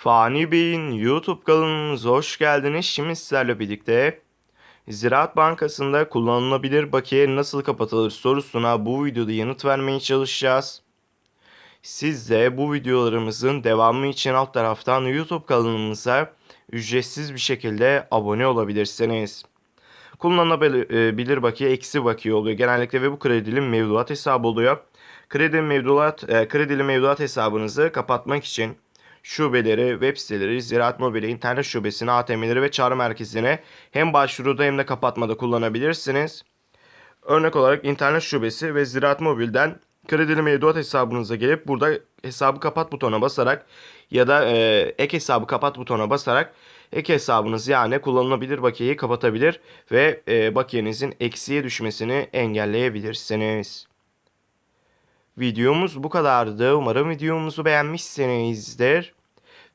Fani Bey'in YouTube kanalımıza hoş geldiniz. Şimdi sizlerle birlikte Ziraat Bankası'nda kullanılabilir bakiye nasıl kapatılır sorusuna bu videoda yanıt vermeye çalışacağız. Siz de bu videolarımızın devamı için alt taraftan YouTube kanalımıza ücretsiz bir şekilde abone olabilirsiniz. Kullanılabilir bakiye eksi bakiye oluyor genellikle ve bu kredili mevduat hesabı oluyor. Kredi mevduat, e, kredili mevduat hesabınızı kapatmak için şubeleri, web siteleri, Ziraat Mobili, internet şubesini, ATM'leri ve çağrı merkezine hem başvuruda hem de kapatmada kullanabilirsiniz. Örnek olarak internet şubesi ve Ziraat Mobil'den kredili mevduat hesabınıza gelip burada hesabı kapat butona basarak ya da e, ek hesabı kapat butona basarak ek hesabınız yani kullanılabilir bakiyeyi kapatabilir ve e, bakiyenizin eksiye düşmesini engelleyebilirsiniz. Videomuz bu kadardı. Umarım videomuzu beğenmişsinizdir.